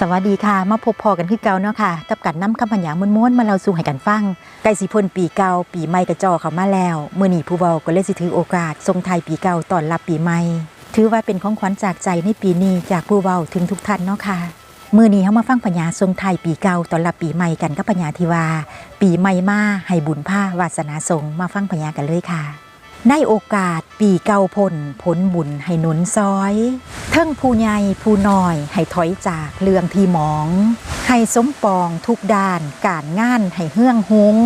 สวัสดีค่ะ มาพบพอกันคือเก่าเนาะค่ะ กับการน้ำคำพัญญาม้วนๆมาเราสู่ให้กันฟังใกล้สิพ้นปีเก่าปีใหม่กระจอเขามาแล้วเมื่อนีผู้เว้าก็เลยสิถือโอกาสส่งไทยปีเก่าตอนรับปีใหม่ ถือว่าเป็นของขวัญจากใจในปีนี้จากผู้เว้าถึงทุกท่านเนาะค่ะมื่อนี้เฮามาฟังปัญญาทรงไทยปีเก่าตอนรับปีใหม่กันกับปัญญาที่ว่าปีใหม่มาให้บุญผ้าวาสนาทรงมาฟังปัญญากันเลยค่ะ ในโอกาสปีเก่าพลผลบุญให้หนุนซอย เทิงผู้ใหญ่ผู้น้อย ให้ถอยจากเรื่องที่หมอง ให้สมปองทุกด้านการงานให้เฮื่องหง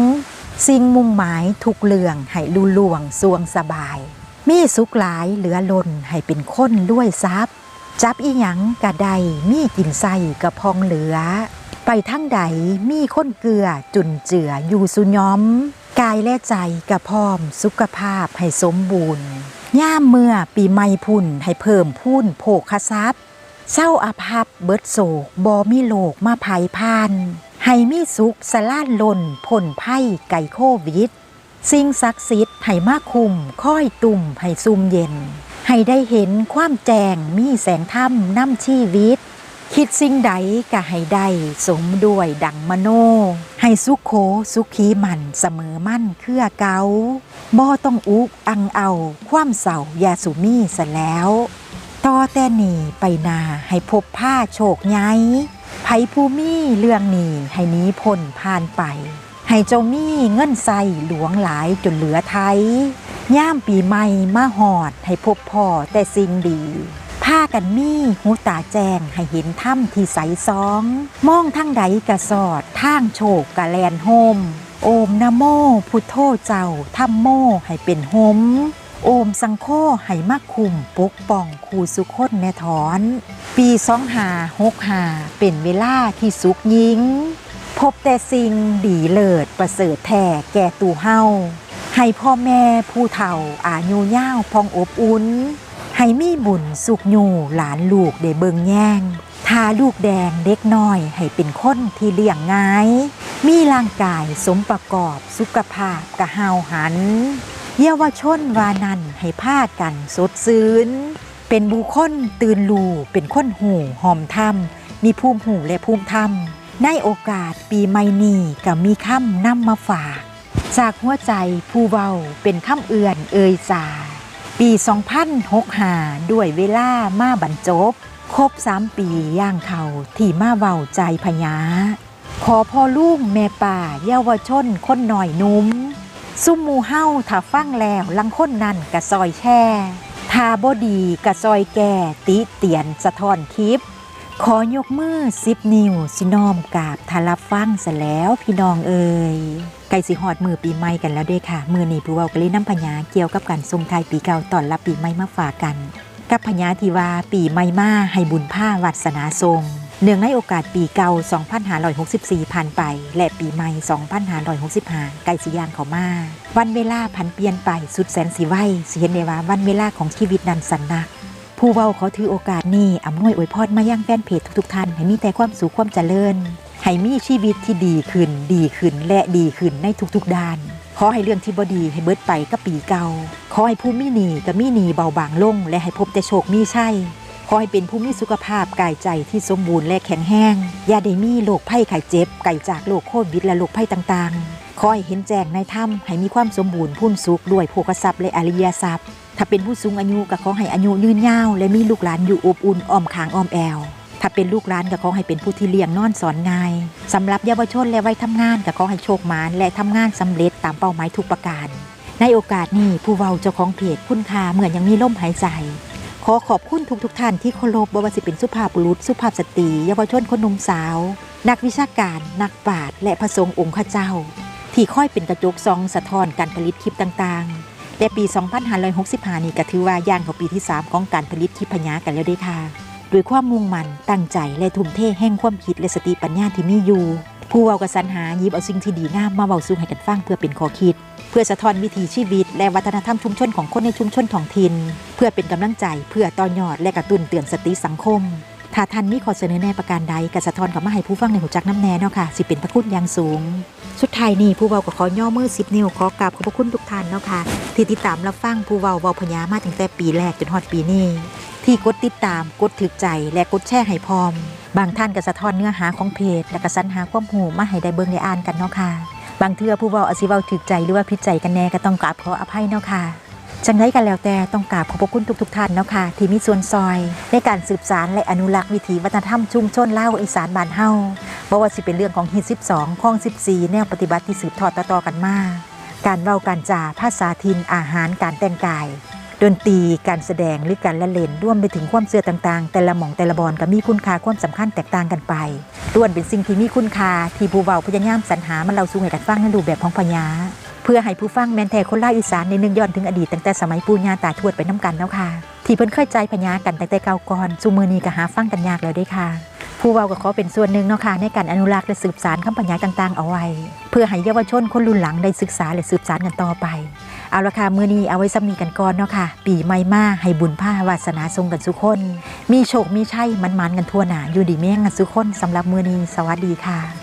สิ่งมุ่งหมายทุกเรื่องให้ลุล่วงสวงสบาย มีสุขหลายเหลือล้นให้เป็นคนด้วยทรัพย์ จับอีหยังกะใดมีกินใส่กระพองเหลือ ไปทั้งใดมีคนเกลือจุนเจืออยู่สุย้อม กายและใจกระพร้อม สุขภาพให้สมบูรณ์ย่ามเมื่อปีใหม่พุ่นให้เพิ่มพูนโภคทรัพย์เศร้าอาภัพเบิดโศกบอมีโลกมาภัยพานให้มีสุขสล่านลนผลไพ่ไก่โควิด สิ่งศักดิ์สิทธิ์ให้มาคุมค่อยตุ่มให้ซุ่มเย็น ให้ได้เห็นความแจงมีแสงธรรมนำชีวิต คิดสิ่งใดก็ให้ได้สมด้วยดังมโน ให้สุขโขสุขีมันเสมอมั่นเครือเกาบ่ต้องอุกอังเอา ความเศร้ายาสุมีซะแล้วต่อแต่นี่ไปนาให้พบผ้าโชคไงไผผู้มีเรื่องนี้ให้นี้พ้นผ่านไป ให้เจ้ามีเงินใส่หลวงหลายจนเหลือไทยย่ามปีใหม่มาหอดให้พบพ่อแต่สิ่งดี ผ้ากันมีหูตาแจงให้เห็นถ้ำที่ใสซอง มองทั้งใดกระสอดทางโชกกะแลนโฮม โอมนะโม พุทโธเจ้าถ้ำโมให้เป็นหมโอมสังโฆให้มาคุมปกป้องคูสุคนแน่ถอน ปีสองหาหกหาเป็นเวลาที่สุขยิง พบแต่สิ่งดีเลิศประเสริฐแท้แก่ตูเฮาให้พ่อแม่ผู้เฒ่าอายุย่าวพองอบอุ่น ให้มีบุญสุขอยู่หลานลูกได้เบิงแย่งทาลูกแดงเด็กน้อย ให้เป็นคนที่เลี้ยงง่าย มีร่างกายสมประกอบสุขภาพกะหาวหัน เยาวชนวานันให้พากันสดซื่นเป็นบุคคลตื่นลูเป็นคนหูหอมธรรมมีภูมิหูและภูมิธรรมในโอกาสปีใหม่นี้ก็มีคำนำมาฝาก จากหัวใจผู้เว้าเป็นคำเอื่อนเอ่ยสา ปี 2006ด้วยเวลามาบรรจบ ครบ 3 ปีย่างเขาที่มาเว้าใจพญาขอพ่อลูกแม่ป่าเยาวชนคนหน่อยนุ่มซุ่มมูเฮ้าถ้าฟังแล้วลังคนนั่นกะซอยแช่ทาบดีกะซอยแก่ติเตียนสะท้อนคลิป ขอยกมือสิบนิ้วสิน้อมกาบทารับฟังซะแล้วพี่น้องเอ่ยไก่สิหอดมือปีใหม่กันแล้วด้อค่ะ มือนี้ผู้เว้ากะเลยน้ำพญาเกี่ยวกับการทรงไทยปีเก่าตอนรับปีใหม่มาฝากกัน กับพญาทีวาปีใหม่มาให้บุญผ้าวัสนาทรงเนื่องในโอกาสปีเก่า 2564 ผ่านไป และปีใหม่ 2565ใกล้สิยางเขามา วันเวลาผันเปลี่ยนไปสุดแสนสีไวสิเห็นได้ว่าวันเวลาของชีวิตนั้นสันนัก ผู้เว้าขาถือโอกาสนี้อำนวยอวยพรมายังแฟนเพจทุกๆท่าน ให้มีแต่ความสุขความเจริญ ให้มีชีวิตที่ดีขึ้น ดีขึ้น และดีขึ้นในทุกๆด้าน ขอให้เรื่องที่บดีให้เบิดไปกับปีเก่า ขอให้ผู้มีหนีกับมีหนีเบาบางลง และให้พบแต่โชคมีใชัยขอให้เป็นผู้มีสุขภาพกายใจที่สมบูรณ์และแข็งแรงอย่าได้มีโรคภัยไข้เจ็บไก่จากโรคโควิดและโรคภัยต่างๆ ขอให้เห็นแจ้งในถ้ำให้มีความสมบูรณ์พุ่นสุขด้วยโภคทรัพย์และอริยทรัพย์ ถ้าเป็นผู้สูงอายุก็ขอให้อายุยืนยาว และมีลูกหลานอยู่อบอุ่นอ้อมขางอ้อมแอว ถ้าเป็นลูกหลานก็ขอให้เป็นผู้ที่เลี้ยงนอนสอนง่ายสำหรับเยาวชนและวัยทำงานก็ขอให้โชคมานและทำงานสำเร็จตามเป้าหมายทุกประการ ในโอกาสนี้ผู้เว้าเจ้าของเพจคุณค่าเหมือนยังมีลมหายใจขอขอบคุณทุกๆทท่านที่เคารพบวสิเป็นสุภาพบุรุษสุภาพสตรีเยาวชนคนหนุ่มสาว นักวิชาการ นักปราชญ์และพระสงฆ์องค์ข้าเจ้า ที่ค่อยเป็นกระจกซองสะท้อนการผลิตคลิปต่างๆและปี 2565 นี้ก็ถือว่าย่างเข้าปีที่ 3 ของการผลิตคลิปพญากันแล้วด้วยค่ะด้วยความมุ่งมั่นตั้งใจและทุ่มเทแห่งความคิดและสติปัญญาที่มีอยู่ ผู้เว้ากระสันหายิบเอาสิ่งที่ดีงามมาเว้าสู่ให้กันฟังเพื่อเป็นข้อคิด เพื่อสะท้อนวิถีชีวิต และวัฒนธรรมชุมชนของคนในชุมชนท้องถิ่นเพื่อเป็นกำลังใจเพื่อต่อยอดและกระตุ้นเตือนสติสังคม ถ้าท่านมีข้อเสนอแนะประการใดกสะทอนกับมาให้ผู้ฟังในหูจักน้ำแน่เนาะค่ะสิเป็นพระคุณอย่างสูง สุดท้ายนี่ผู้เว้าก็ขอย่อมือสิบนิ้วขอกราบขอบพระคุณทุกท่านเนาะค่ะที่ติดตามรับฟังผู้เว้าเว้าพญามาตั้งแต่ปีแรกจนฮอดปีนี้ที่กดติดตามกดถึกใจและกดแชร์ให้พร้อม บางท่านก็สะทอนเนื้อหาของเพจ และก็สรรหาความหูมาให้ได้เบิ่งได้อ่านกันเนาะค่ะบางเทื่อผู้เว้าอาจสิเว้าถึกใจหรือว่าผิดใจกันแน่ก็ต้องกราบขออภัยเนาะค่ะ จังไดกันแล้วแต่ต้องกราบขอบพระคุณทุกๆท่านเนาะค่ะที่มีส่วนซอย ในการสืบสารและอนุรักษ์วิถีวัฒนธรรมชุมชนเลาอีสานบ้านเฮาบ่ว่าสิเป็นเรื่องของฮิต12ข้อง 14 แนวปฏิบัติที่สืบทอดต่อๆกันมาการเว้าการจาภาษาถิ่นอาหารการแต่งกายดนตรีการแสดงหรือการละเล่นร่วมไปถึงความเชื่อต่างๆ แต่ละหม่องแต่ละบอนก็มีคุณค่าความสำคัญแตกต่างกันไปล้วนเป็นสิ่งที่มีคุณค่าที่ผู้เว้าพยายามสรรหามาเล่าสู่ให้กันฟังในรูปแบบของพญา พื่อให้ผู้ฟังแมนแทคนล่าอีสานในนึกย้อนถึงอดีตตั้งแต่สมัยปู่ย่าตาทวดไปน้ำกันแล้วค่ะ ที่เพิ่นเคยใจพญากันตั้งแต่เก่าก่อนสู่มือนีก็หาฟังกันยากแล้วด้วยค่ะ ผู้เว้าก็ขอเป็นส่วนหนึ่งเนาะค่ะในการอนุรักษ์และสืบสานคำพญาต่างๆ เอาไว้ เพื่อให้เยาวชนคนรุ่นหลังได้ศึกษาและสืบสานกันต่อไปเอาละค่ะมือนี้เอาไว้ซ้ำนี้กันก่อนเนาะค่ะ ปีใหม่มาให้บุญผ้าวาสนาทรงกันสุกคน มีโชคมีชัยมันๆกันทั่วหนาอยู่ดีแม่งกันสุกคนสำหรับมือนี้สวัสดีค่ะ